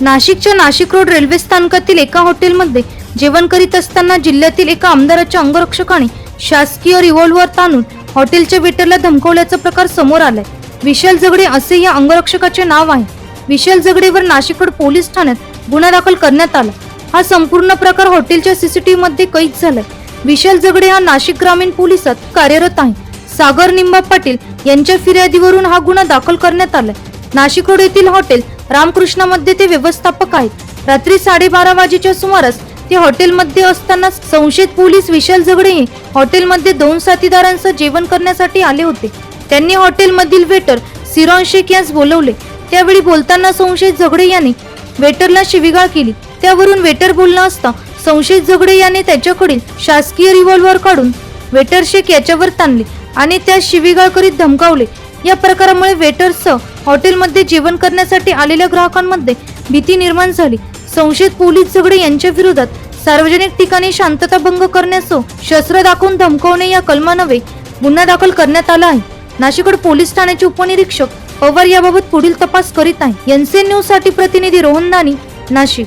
नाशिकच्या Nashik road railway स्थानकातील एका हॉटेलमध्ये जेवण करीत असताना जिल्ह्यातील एका आमदाराच्या अंगरक्षकाने शासकीय रिव्हॉल्व्हर ताणून हॉटेलच्या वेटरला धमकवल्याचा प्रकार समोर आलाय. विशाल जगडे असे या अंगरक्षकाचे नाव आहे. विशाल जगडेवर नाशिक रोड पोलीस ठाण्यात गुन्हा दाखल करण्यात आला. हा संपूर्ण प्रकार हॉटेलच्या सीसीटीव्ही मध्ये कैद झालाय. विशाल जगडे हा नाशिक ग्रामीण पोलिसात कार्यरत आहे. सागर निंबा पाटील यांच्या फिर्यादीवरून हा गुन्हा दाखल करण्यात आलाय. नाशिक रोड येथील हॉटेल रामकृष्णामध्ये ते व्यवस्थापक आहेत. रात्री साडेबारा वाजेच्या सुमारास ते हॉटेलमध्ये असताना संशयित पोलीस विशाल झगडे हॉटेलमध्ये दोन साथीदारांसह जेवण करण्यासाठी आले होते. त्यांनी हॉटेलमधील वेटर सिरॉन शेख यास बोलवले. त्यावेळी बोलताना संशयित झगडे याने वेटरला शिवीगाळ केली. त्यावरून वेटर बोलला असता संशयित झगडे याने त्याच्याकडील शासकीय रिव्हॉल्व्हर काढून वेटर शेख याच्यावर ताणले आणि त्यास शिवीगाळ करीत धमकावले. या प्रकारामुळे वेटरसह हॉटेलमध्ये जेवण करण्यासाठी आलेल्या ग्राहकांमध्ये भीती निर्माण झाली. संशयित पोलीस झगडे यांच्या विरोधात सार्वजनिक ठिकाणी शांतता भंग करण्यासह शस्त्र दाखवून धमकवणे या कलमानवे गुन्हा दाखल करण्यात आला आहे. नाशिकड पोलीस ठाण्याचे उपनिरीक्षक पवार याबाबत पुढील तपास करीत आहे एनसीएन न्यूजसाठी प्रतिनिधी रोहन दानी नाशिक.